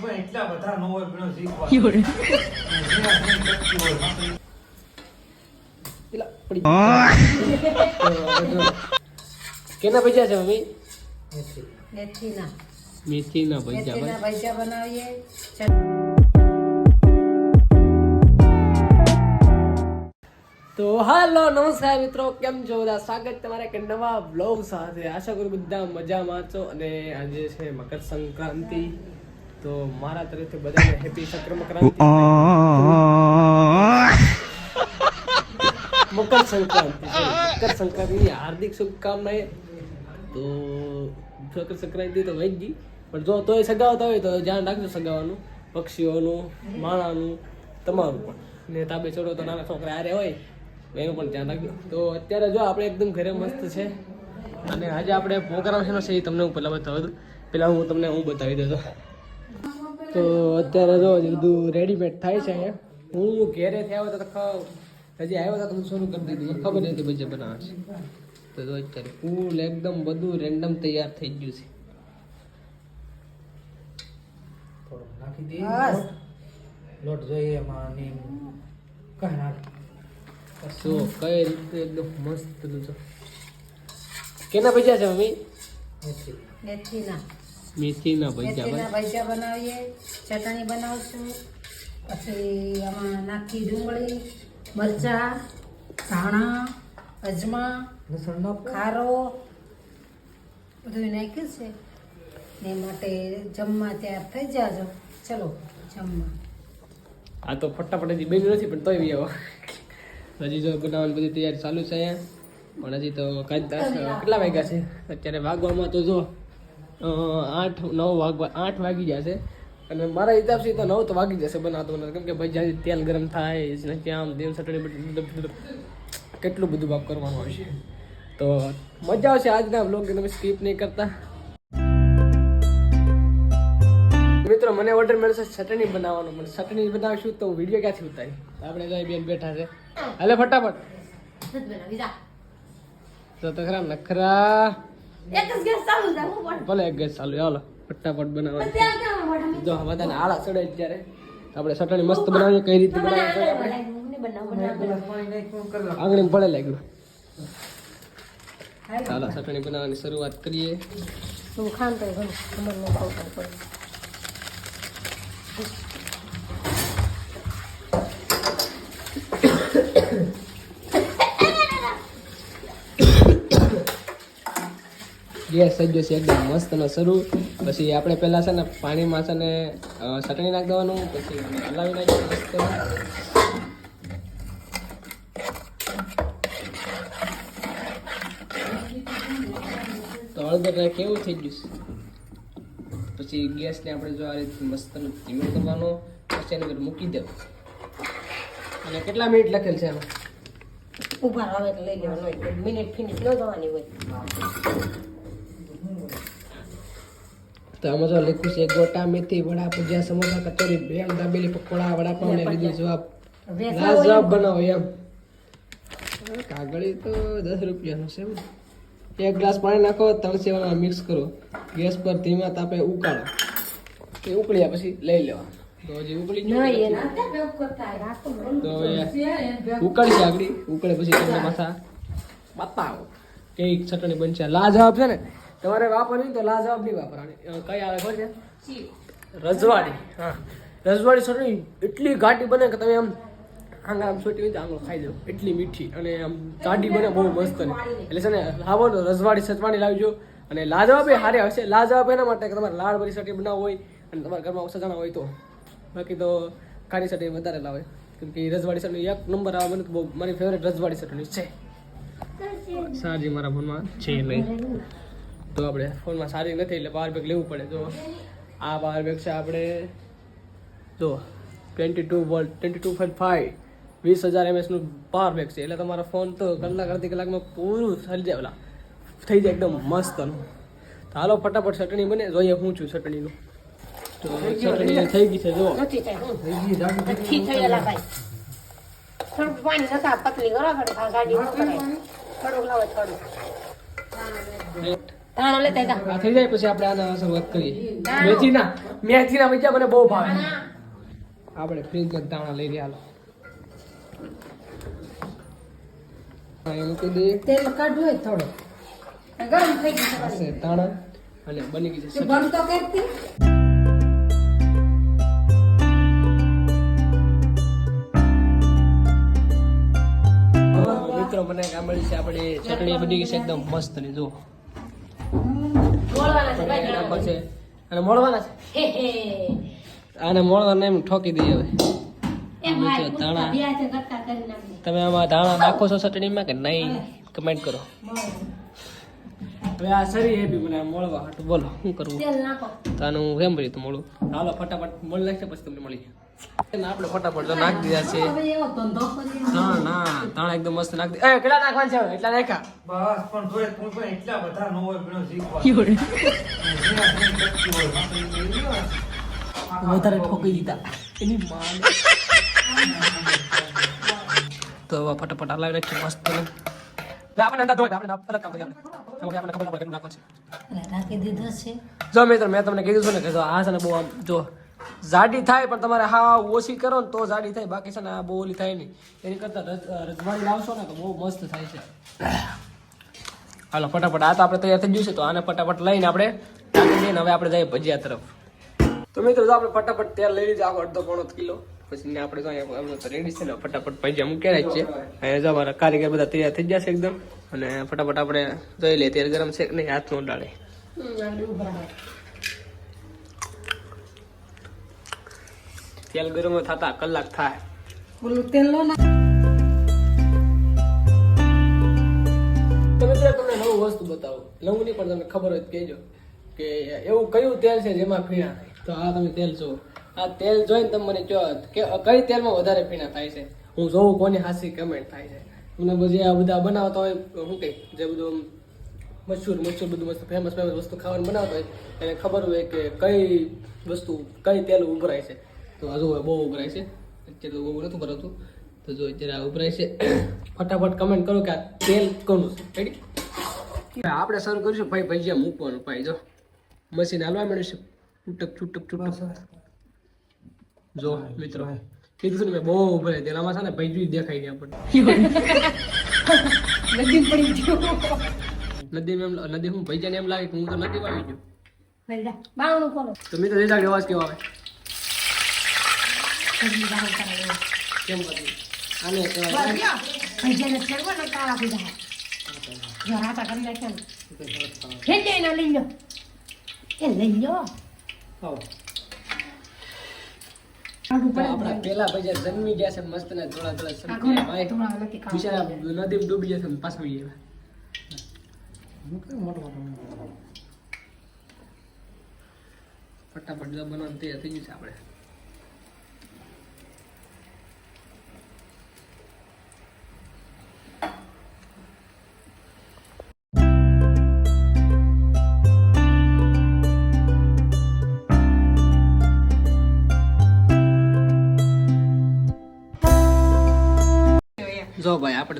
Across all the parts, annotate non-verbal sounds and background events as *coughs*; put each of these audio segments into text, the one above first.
પણ એટલા બધા ન હોય શીખવા. કેના ભજીયા છે મમ્મી? મેથીના. મેથીના ભજીયા ભજીયા બનાવીએ. તો હાલો નમસ્કાર મિત્રો કેમ છો બધા? સ્વાગત તમારા એક નવા બ્લોગ સાથે. આશા કરું બધા મજામાં છો અને આજે છે મકર સંક્રાંતિ. તો મારા તરફથી બધાને હેપી સંક્રમક મકર સંક્રાંતિ મકર સંક્રાંતિની હાર્દિક શુભકામનાએ. તો મકર સંક્રાંતિ તો વહી ગઈ. પણ જો તોય સગાવતા હોય તો ધ્યાન રાખજો સગાવાનું પક્ષીઓનું, માણાનું, તમારું પણ. ને તાબે ચડો તો નાના છોકરા આરે હોય, એનું પણ ધ્યાન રાખજો. તો અત્યારે જો આપણે એકદમ ઘરે મસ્ત છે. અને આજે આપણે પ્રોગ્રામ છે એ તમને હું પહેલાં બતાવી દઉં પહેલાં હું તમને હું બતાવી દેતો તો અત્યારે જો બધું રેડીમેડ થાય છે અહીંયા. હું ઘેરેથી આવ્યો તો હજી આવ્યો તો હું શરૂ કરી દીધું ખબર નથી ભજીયા બનાવે છે. તો જો અત્યારે ફૂલ એકદમ બધું રેન્ડમ તૈયાર થઈ ગયું છે. થોડું નાખી દઈએ લોટ. જોઈએ એમાં નાખ તો કઈ રીતે એકદમ મસ્ત જો. કેના ભજીયા છે મમ્મી? મેથી. મેથીના. મેથીના ભજીયા મેથીના ભજીયા બનાવીએ ચટણી બનાવશું પછી આમાં નાખી ડુંગળી મરચાં ધાણા અજમા લસણનો. ખારો બધું નાખ્યું છે. ને માટે જમવા તૈયાર થઈ જાજો. ચલો જમવા. આ તો ફટાફટ હજી બન્યું નથી પણ તોય બી આવો હજી જો બનાવવાની બધી તૈયારી ચાલુ છે અહીંયા. પણ હજી તો કાંઈ કેટલા વાગ્યા છે? અત્યારે વાગવામાં તો જો આઠ નવ વાગવા આઠ વાગી જશે. અને મારા હિસાબથી તો નવ તો વાગી જશે બનાવતો બનાવતો. કેમ કે ભાઈ જ્યાં તેલ ગરમ થાય ત્યાં આમ દેવ બટણી કેટલું બધું બાપ કરવાનું હોય. છે તો મજા આવશે આજના બ્લોગ તમે સ્કીપ નહીં કરતા. મિત્રો મને ઓર્ડર મળશે ચટણી બનાવવાનો. પણ ચટણી બનાવશું તો વીડિયો ક્યાંથી ઉતારી આપણે જાય બેન બેઠા છે. હાલે ફટાફટ. તો તો ખરા નખરા. ભલે એક ગેસ ચાલુ હાલો ફટાફટ બનાવવા જો બધાને આળા ચડે અત્યારે. આપણે ચટણી મસ્ત બનાવીએ કઈ રીતે બનાવીએ. આંગળી ભલે લાગ્યું. ચાલો ચટણી બનાવવાની શરૂઆત કરીએ. તું ખાન તો ઘણું ખબર ન પડે. ગેસ થઈ છે એકદમ મસ્ત અને શરૂ. પછી આપણે પહેલાં છે ને પાણીમાં છે ને ચટણી નાખી દેવાનું, પછી હલાવી નાખીએ મસ્ત તો હળદર કેવું થઈ ગયું પછી ગેસને આપણે જો આ રીતે મસ્ત ધીમો કરવાનો, પછી એની અંદર મૂકી દેવું. અને કેટલા મિનિટ લખેલ છે એમાં ઊભા આવે લઈ લેવાનું મિનિટ ફિનિટ ન જવાની હોય. તો આમાં જો લખ્યું છે ગોટા મેથી વડા ભજીયા સમોસા કચોરી ભેળ દાબેલી પકોડા વડાપાવ ને લીધી જવાબ. વેચાય જવાબ બનાવો એમ. કાગળી તો દસ રૂપિયાનું છે. એક ગ્લાસ પાણી નાખો ત્રણ મિક્સ કરો. ગેસ પર ધીમા તાપે ઉકાળો. એ ઉકળ્યા પછી લઈ લેવા તો હજી ઉકળી. તો ઉકળશે આગળ. ઉકળે પછી તમને પાછા બતાવો. કઈ ચટણી બનશે. લાજવાબ છે ને? તમારે વાપરવી તો લાજવાબ નહીં વાપરવાની. કઈ આવે ખબર છે? રજવાડી. હા. રજવાડી ચટણી એટલી ઘાટી બને કે તમે આમ આંગા આમ છોટી હોય તો આંગળો ખાઈ દો એટલી મીઠી અને આમ જાડી બને બહુ મસ્ત ને. એટલે છે ને લાવો તો રજવાડી સચવાડી લાવજો. અને લાજવાબ એ હારી આવશે. લાજવાબ એના માટે કે તમારે લાડ ભરી સટી બનાવવું હોય અને તમારા ઘરમાં ઓછા જણા હોય તો. બાકી તો કાળી સટી વધારે લાવે. કેમ કે રજવાડી ચટણી એક નંબર આવે મને બહુ મારી ફેવરેટ રજવાડી સટણી છે. સાજી મારા મનમાં છે નહીં. તો આપણે ફોનમાં સારી નથી એટલે પાવર બેગ લેવું પડે. તો આ પાવર બેગ છે આપણે જો twenty two volt twenty two point five વીસ હજાર એમએસનું પાવર બેગ છે. એટલે તમારો ફોન તો કલાક અડધી કલાકમાં પૂરું થઈ જાય ઓલા. થઈ જાય એકદમ મસ્ત તો હાલો ફટાફટ ચટણી બને. જોઈએ હું છું ચટણીનું. તો ચટણી થઈ ગઈ છે જો. થઈ. થોડુંક પાણી નતા પતલી કરો થોડું લાવો થોડુંક. તાણો લેતા જા આ થઈ જાય પછી આપણે આના શરૂઆત કરીએ. મેથીના. મેથીના મજા મને બહુ ભાવે. આપણે ફ્રીજમાં તાણા લઈ રહ્યા હાલો. હા એ તેલ કાઢવું હોય થોડો. ગરમ થઈ ગયું દાણા અને બની છે બંધ તો? કરતી મિત્રો મને કામળી છે? આપણે ચટણી બની ગઈ છે એકદમ મસ્ત ને જો છે. અને મળવાના છે. હે હે. આને મોળવાના એમ ઠોકી દઈએ હવે. તમે આમાં ધાણા નાખો છો ચટણીમાં કે નહીં? કમેન્ટ કરો. હવે આ સરી એપી મને મળવા હાટું બોલો શું કરવું તેલ નાખો. તો આનું હું કેમ ભર્યું તું મળું હાલો ફટાફટ મળી નાખશે પછી તમને મળી આપણે ફટાફટ તો નાખી દીધા છે. હવે એવો ધંધો કરી ના ના ધાણા એકદમ મસ્ત નાખી દે કેટલા નાખવાના છે એટલા નાખ્યા? બસ પણ તોય તું પણ એટલા બધા ન હોય પણ શીખવા. વધારે ઠોકી દીધા. એની માં તો હવે ફટાફટ હલાવી નાખીએ મસ્ત આપણે અંદર ધોઈ દે, આપણે અલગ કામ કરીએ. આપણે. આપણે ખબર પડે કેટલું છે. એટલે રાખી દીધો છે. જો મિત્રો મેં તમને કીધું છે ને કે જો આ છે ને બહુ આમ જો જાડી થાય પણ તમારે હા ઓછી કરો ને તો જાડી થાય. બાકી છે ને આ બહુ ઓલી થાય નહીં. એની કરતાં રજવાડી લાવશો ને તો બહુ મસ્ત થાય છે. હાલો, ફટાફટ. આ તો આપણે તૈયાર થઈ ગયું છે, તો આને ફટાફટ લઈને આપણે હવે આપણે જઈએ ભજીયા તરફ. તો મિત્રો, જો આપણે ફટાફટ તેલ લઈ લીધું, આખો અડધો પોણો કિલો. પછી આપણે રેડી છે ને, ફટાફટ ભજીયા મૂકી રહ્યા છે. અહીંયા જો અમારા કારીગર બધા તૈયાર થઈ જશે એકદમ. અને ફટાફટ આપણે જોઈ લઈએ, તેલ ગરમ છે નહીં? હાથ નો ડાળે તેલ ગરમ થતા કલાક થાય. બોલું તેલ લો ના. તમે મિત્રો તમને નવું વસ્તુ બતાવો. નવું નહીં પણ તમને ખબર હોય કહેજો કે એવું કયું તેલ છે જેમાં ફીણા તો આ તમે તેલ જુઓ. આ તેલ જોઈને તમે મને કહો કે કઈ તેલમાં વધારે ફીણા થાય છે. હું જોઉં કોની હાસી કમેન્ટ થાય છે. તમને બધી આ બધા બનાવતા હોય શું કહે જે બધું આમ મશહૂર મશહૂર બધું મસ્ત ફેમસ ફેમસ વસ્તુ ખાવાનું બનાવતા હોય એને ખબર હોય કે કઈ વસ્તુ કઈ તેલ ઉભરાય છે. તો આ બહુ ઉભરાય છે. અત્યારે તો બહુ નતું ભરાતું તો જો અત્યારે આ ઉભરાય છે. *coughs* ફટાફટ કમેન્ટ કરો કે આ તેલ કોનું છે? રેડી આપણે શરૂ કરીશું. ભાઈ ભજીયા મૂકવાનું. ભાઈ જો મશીન હાલવા મળ્યું છે. છૂટક છૂટક છૂટક. જો મિત્રો. કીધું ને મેં બહુ ઉભરાય. તેલામાં છે ને ભજીયું દેખાય ગયા આપણને. *laughs* નદી પડી ગયો. નદીમાં એમ નદી હું ભજીયાને એમ લાગે કે હું તો નદી આવી ગયો. તો મિત્રો અવાજ કેવો આવે? કરી પેલા ભજીયા જન્મી ગયા છે, મસ્ત ને થોડા થોડા બિચારા નદીમાં ડૂબી જશે પાછા આવી ફટાફટ જો બનવાનું તૈયાર થઈ ગયું છે આપણે.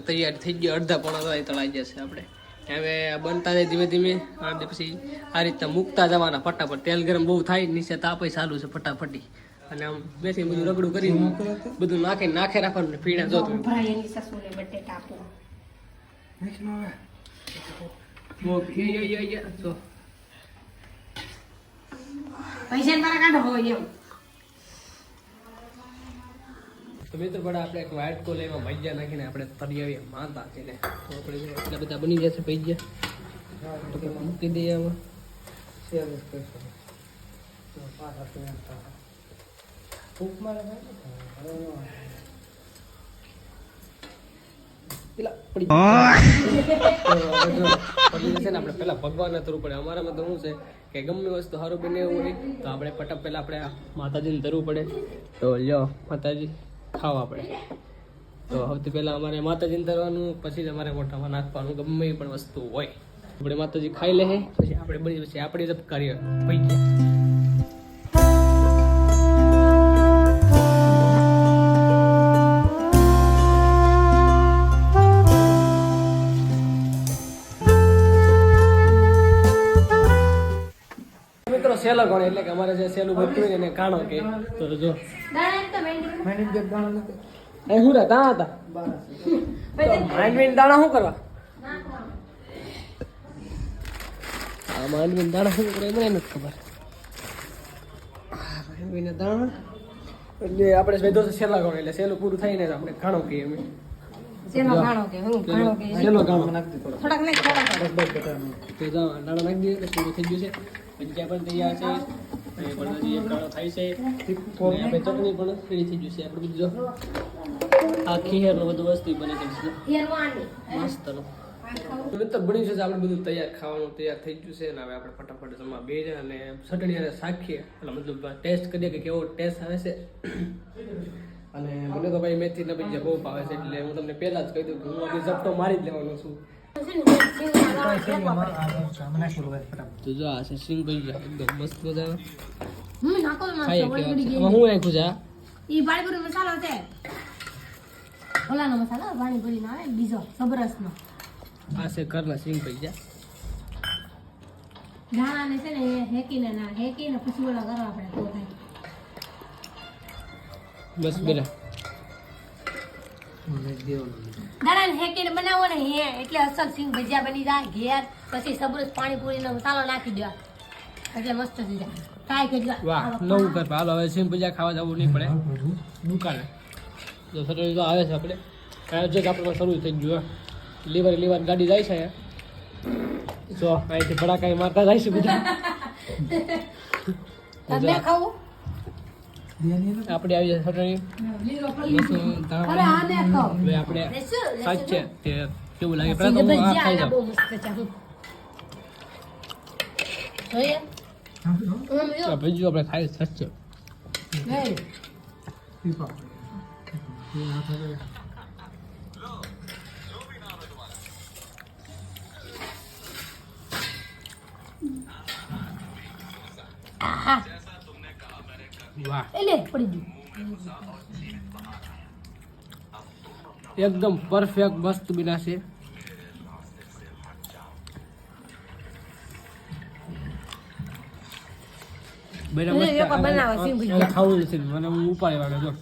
તૈયાર થઈ ગયો અડધા પોણા તો તળાઈ જશે આપણે. હવે બનતા જાય ધીમે ધીમે અને પછી આ રીતના મૂકતા જવાના ફટાફટ. તેલ ગરમ બહુ થાય નીચે તાપે ચાલુ છે ફટાફટી. અને આમ બેસી બધું રગડું કરી બધું નાખી નાખે રાખવાનું પીણા જો તમે. ઉભરાય એની સસુને બટેટા આપો. ઓકે, ય, ય, ય, જો. પૈસા તારા કાઢો હોય એમ. તો મિત્રો પણ આપણે એક વ્હાઈટ કોલ એમાં ભજીયા નાખીને આપણે તરી આવીએ માતા છે તો આપણે એટલા બધા બની જશે ભજીયા તો કે મૂકી દઈએ આમાં આપણે પેલા ભગવાનને ધરવું પડે. અમારામાં તો શું છે કે ગમે વસ્તુ સારું બને એવું હોય તો આપણે ફટાફ પહેલા આપણે માતાજીને ધરવું પડે. તો લ્યો માતાજી. ખાવા પડે. તો સૌથી પહેલાં અમારે માતાજીને ધરવાનું, પછી જ અમારે મોટામાં નાખવાનું, ગમે પણ વસ્તુ હોય. આપણે માતાજી ખાઈ લે પછી આપણે બની પછી આપણે જ કાર્ય પૈ ગયા. ઘાણો એટલે કે અમારે જે સેલું બધું એને કાણો કે, તો જો. દાણા એમ તો મહેંદી મેં કે દાણા નથી. એ હું રહેતા હતા? માંડવીના દાણા શું કરવા? આ માંડવીના દાણા શું કરે મને નથી ખબર. આ દાણા. એટલે આપણે વેધો છે સેલા ગણો એટલે સેલું પૂરું થઈને ને આપણે ઘણો કહીએ અમે. જેનો ઘાણો કે હું ઘાણો કે સેલો ઘાણો નાખી થોડાક નહીં થોડાક. બસ બસ બટાનું તો જાઓ દાણા નાખી દઈએ પૂરું થઈ ગયું છે. પંજા પણ તૈયાર છે. એ છે. અને આપણે આ ખીહેરનું બધું વસ્તુ બની છે. મસ્તનું તો છે આપણે બધું તૈયાર ખાવાનું તૈયાર થઈ ગયું છે. ને હવે આપણે ફટાફટ જમવા બે જાય અને ચટણી અને શાખીએ એટલે મતલબ ટેસ્ટ કરીએ કે કેવો ટેસ્ટ આવે છે. અને મને તો ભાઈ મેથી ને બીજા બહુ ભાવે છે. એટલે હું તમને પહેલા જ કહી દઉં કે હું આજે ઝપટો મારી જ લેવાનો છું. તો જો આ સિંગ નો આવે બીજો સબરસ નો આ છે ઘરના સિંગ ભાઈ જા ધાણાને છે ને હેકીને હેકીને પછી ઓલા કરવા આપણે બસ બેરા દાણા ને હેકીને બનાવો ને હે એટલે અસલ સિંગ ભજીયા બની જાય ઘેર પછી સબરસ પાણીપુરી નો મસાલો નાખી દો. એટલે મસ્ત થઈ જાય. ટ્રાય કરજો વાહ નવું કર હાલો હવે સિંગ ભજીયા ખાવા જવું નહીં પડે. દુકાને તો આવે છે આપણે. આયોજક આપણે શરૂ થઈ ગયું લીવર લીવર ગાડી જાય છે જો અહીંથી ભડાકા મારતા જાય છે બધા. *laughs* તમે ખાવું? આપણે આવી જાય સટણી લસણ, ધાણા. અરે આને ખાઓ હવે આપણે લેશું, લેશું. સાચે તે કેવું લાગે સિંગ પહેલા તો હું આ ભજીયા ખાઈ આલા જાઉં બહુ મસ્ત છે હું જોઈએ આમ જો. આ ભજીયું આપણે ખાઈ સાચે નહીં. એટલે પડી ગયું. એકદમ પરફેક્ટ મસ્ત બિના છે. ખાવું નથી મને હું ઉપાડી વાળો જો.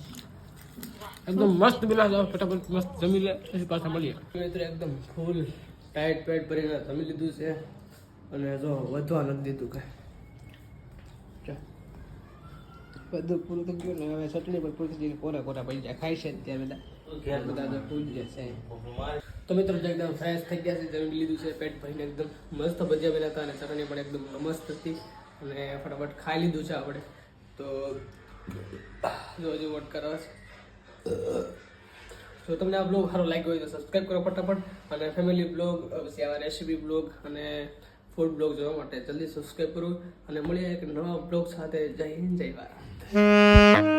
એકદમ મસ્ત બિલા છે ફટાફટ મસ્ત જમી લે પછી પાછા મળીએ. મિત્રો એકદમ ફૂલ ટાઈટ પેટ ભરીને જમી લીધું છે. અને જો વધવા નથી દીધું કાંઈ. બધું પૂરું થઈ ગયું ને હવે ચટણી પણ પૂરી થઈ કોરા કોરા પડી જાય ખાય છે ત્યાં બધા. બધા પૂરી છે. તો મિત્રો એકદમ ફ્રેશ થઈ ગયા છે, જમી લીધું છે, પેટ ભરીને એકદમ મસ્ત ભજીયા બન્યા હતા અને ચટણી પણ એકદમ મસ્ત હતી. અને ફટાફટ ખાઈ લીધું છે આપણે. તો જો હજુ વોટ કરવા જો તમને આ બ્લોગ સારો લાગ્યો હોય તો સબસ્ક્રાઈબ કરો ફટાફટ. અને ફેમિલી બ્લોગ પછી આવા રેસીપી બ્લોગ અને ફૂડ બ્લોગ જોવા માટે જલ્દી સબસ્ક્રાઈબ કરો. અને મળીએ એક નવા બ્લોગ સાથે. જય હિન્દ, જય ભારત. Mm-hmm.